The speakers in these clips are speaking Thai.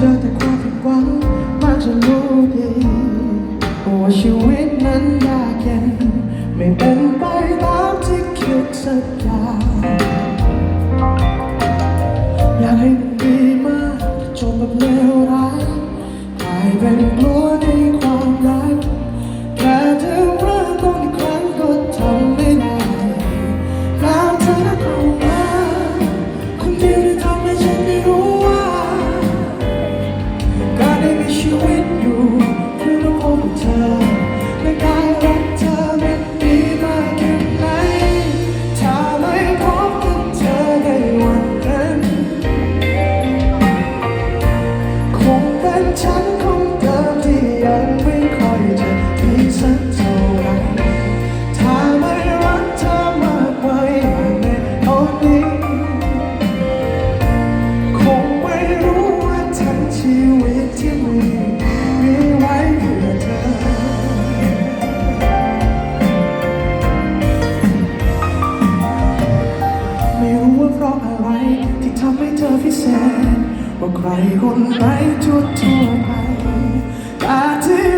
เจอแต่ความผิดหวังมากจะรู้ดีว่าชีวิตนั้นยากเย็นไม่เป็นไปตามที่คิดสักอย่าง เพราะอะไรที่ทำให้เธอพิเศษว่าใครคนไหนทั่วทั่วไปแต่ที่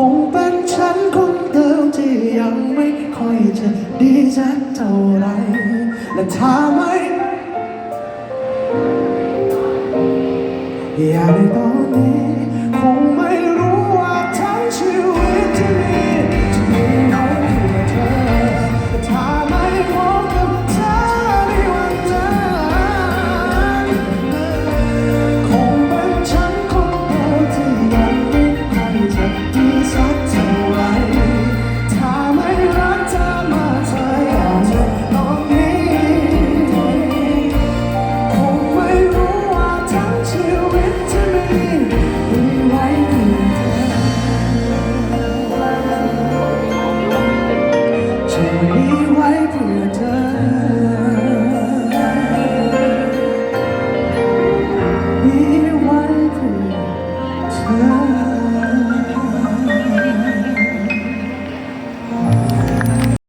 คงเป็นฉันคนเดิมที่ยังไม่ค่อยจะดีสักเท่าไรและถ้าไม่อยากได้อง Yeah.